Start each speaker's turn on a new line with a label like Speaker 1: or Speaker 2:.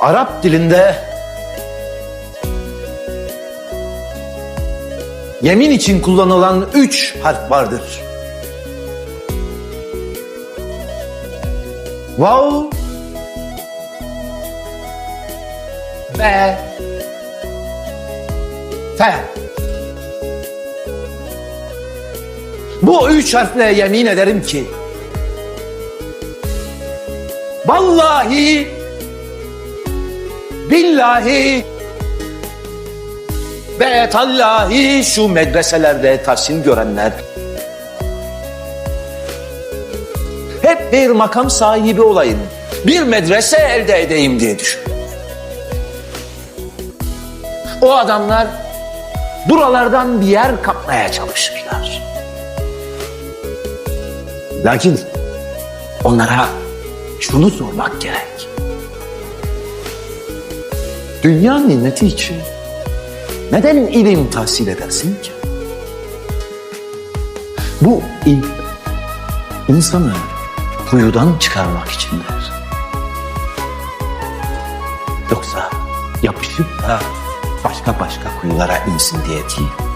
Speaker 1: Arap dilinde yemin için kullanılan üç harf vardır. Vav ve fe. Bu üç harfle yemin ederim ki vallahi billahi ve tallahi şu medreselerde tahsil görenler hep bir makam sahibi olayım, bir medrese elde edeyim diye düşün. O adamlar buralardan bir yer kapmaya çalışırlar. Lakin onlara şunu sormak gerek. Dünya nimeti için neden ilim tahsil edersin ki? Bu ilim insanı kuyudan çıkarmak içindir. Yoksa yapışıp da başka başka kuyulara insin diye değil.